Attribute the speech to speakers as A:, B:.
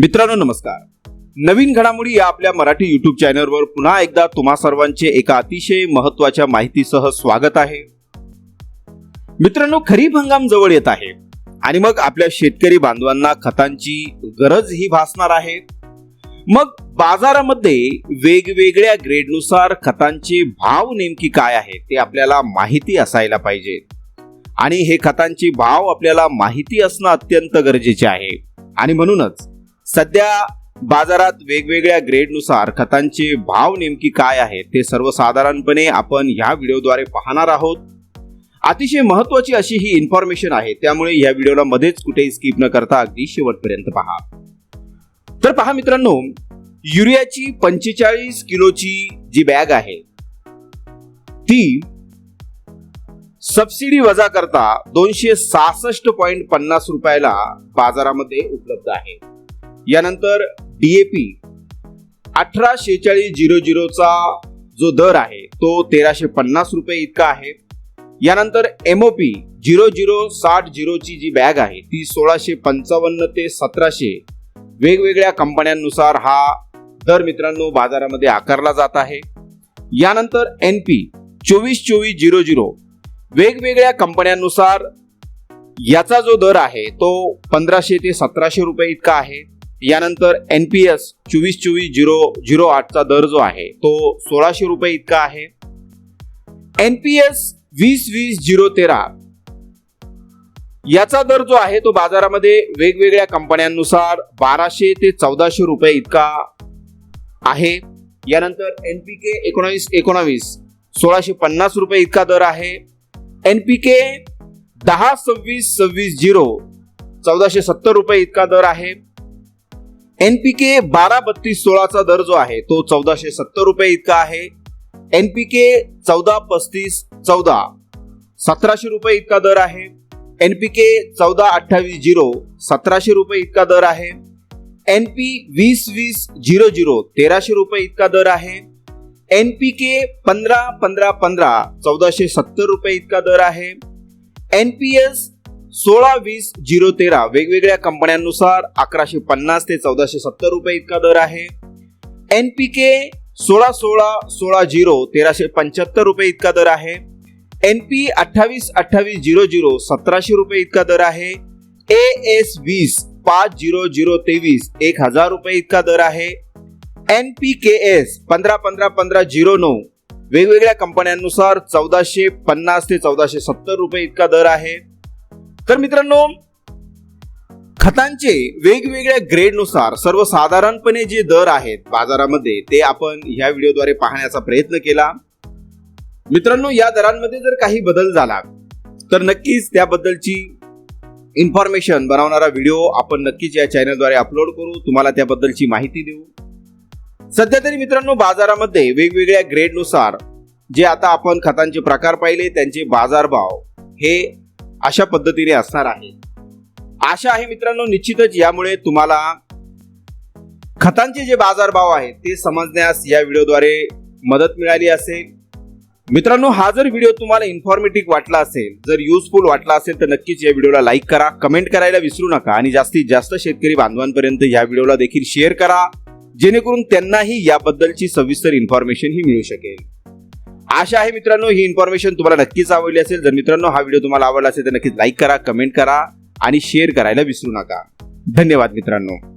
A: मित्रांनो नमस्कार. नवीन घडामोडी या आपल्या मराठी युट्यूब चॅनलवर पुन्हा एकदा तुम्हा सर्वांचे एका अतिशय महत्त्वाच्या माहितीसह स्वागत आहे. मित्रांनो खरीप हंगाम जवळ येत आहे आणि मग आपल्या शेतकरी बांधवांना खतांची गरज ही भासणार आहे. मग बाजारामध्ये वेगवेगळ्या ग्रेडनुसार खतांचे भाव नेमकी काय आहे ते आपल्याला माहिती असायला पाहिजे. आणि हे खतांचे भाव आपल्याला माहिती असणं अत्यंत गरजेचे आहे. आणि म्हणूनच सध्या बाजारात वेगवेगळ्या ग्रेडनुसार खतांचे भाव नेमकी काय आहे ते सर्वसाधारणपणे आपण ह्या व्हिडिओद्वारे पाहणार आहोत. अतिशय महत्वाची अशी ही इन्फॉर्मेशन आहे त्यामुळे या व्हिडिओला मध्येच कुठेही स्किप न करता अगदी शेवटपर्यंत पहा. तर पहा मित्रांनो युरियाची पंचेचाळीस किलोची जी बॅग आहे ती सबसिडी वजा करता दोनशे सहासष्ट पॉइंट पन्नास रुपयाला बाजारामध्ये उपलब्ध आहे. यानंतर डीएपी अठरा शेहेचाळीस झिरो झिरोचा जो दर आहे तो तेराशे पन्नास रुपये इतका आहे. यानंतर एमओपी झिरो झिरो साठ झिरोची जी बॅग आहे ती सोळाशे पंचावन्न ते सतराशे वेगवेगळ्या कंपन्यांनुसार हा दर मित्रांनो बाजारामध्ये आकारला जात आहे. यानंतर एन पी चोवीस चोवीस झिरो झिरो वेगवेगळ्या कंपन्यांनुसार याचा जो दर आहे तो पंधराशे ते सतराशे रुपये इतका आहे. यानंतर एन पी एस चोवीस चोवीस झिरो झिरो आठचा दर जो आहे तो सोळाशे रुपये इतका आहे. एन पी एस वीस वीस झिरो तेरा याचा दर जो आहे तो बाजारामध्ये वेगवेगळ्या कंपन्यांनुसार बाराशे ते चौदाशे रुपये इतका आहे. यानंतर एन पी के एकोणावीस एकोणावीस सोळाशे पन्नास रुपये इतका दर आहे. एन पी के दहा सव्वीस सव्वीस झिरो चौदाशे सत्तर रुपये इतका दर आहे. एन पी के बारा बत्तीस सोळाचा दर जो आहे तो चौदाशे सत्तर रुपये इतका आहे. एन पी के चौदा पस्तीस चौदा सतराशे रुपये इतका दर आहे. एन पी के चौदा अठ्ठावीस झिरो सतराशे रुपये इतका दर आहे. एन पी वीस वीस झिरो झिरो तेराशे रुपये इतका दर आहे. एन पी के पंधरा पंधरा पंधरा चौदाशे सत्तर रुपये इतका दर आहे. एन पी एस सोळा वीस झिरो तेरा वेगवेगळ्या कंपन्यांनुसार अकराशे पन्नास ते चौदाशे सत्तर रुपये इतका दर आहे. एन पी के सोळा सोळा सोळा झिरो तेराशे पंच्याहत्तर रुपये इतका दर आहे. एन पी अठ्ठावीस अठ्ठावीस झिरो झिरो सतराशे रुपये इतका दर आहे. ए एस वीस पाच झिरो झिरो तेवीस एक हजार रुपये इतका दर आहे. एन पी के एस पंधरा पंधरा पंधरा झिरो नऊ वेगवेगळ्या कंपन्यांनुसार चौदाशे पन्नास ते चौदाशे सत्तर रुपये इतका दर आहे. तर मित्रांनो खतांचे वेगवेगळ्या ग्रेडनुसार सर्वसाधारणपणे जे दर आहेत बाजारामध्ये ते आपण ह्या व्हिडिओद्वारे पाहण्याचा प्रयत्न केला. मित्रांनो या दरांमध्ये जर काही बदल झाला तर नक्कीच त्याबद्दलची इन्फॉर्मेशन बनवणारा व्हिडिओ आपण नक्कीच या चॅनलद्वारे अपलोड करू. तुम्हाला त्याबद्दलची माहिती देऊ. सध्या तरी मित्रांनो बाजारामध्ये वेगवेगळ्या ग्रेडनुसार जे आता आपण खतांचे प्रकार पाहिले त्यांचे बाजारभाव हे अशा पद्धतीने असणार आहे. आशा आहे मित्रांनो निश्चितच यामुळे तुम्हाला खतांचे जे बाजारभाव आहेत ते समजण्यास या व्हिडिओद्वारे मदत मिळाली असेल. मित्रांनो हा जर व्हिडिओ तुम्हाला इन्फॉर्मेटिव्ह वाटला असेल जर युजफुल वाटला असेल तर नक्कीच या व्हिडिओला लाईक करा कमेंट करायला विसरू नका आणि जास्तीत जास्त शेतकरी बांधवांपर्यंत या व्हिडिओला देखील शेअर करा जेणेकरून त्यांनाही याबद्दलची सविस्तर इन्फॉर्मेशन ही मिळू शकेल. आशा आहे मित्रांनो ही इन्फॉर्मेशन तुम्हाला नक्कीच आवडली असेल. जर मित्रांनो हा व्हिडिओ तुम्हाला आवडला असेल तर नक्कीच लाईक करा कमेंट करा आणि शेअर करायला विसरू नका. धन्यवाद मित्रांनो.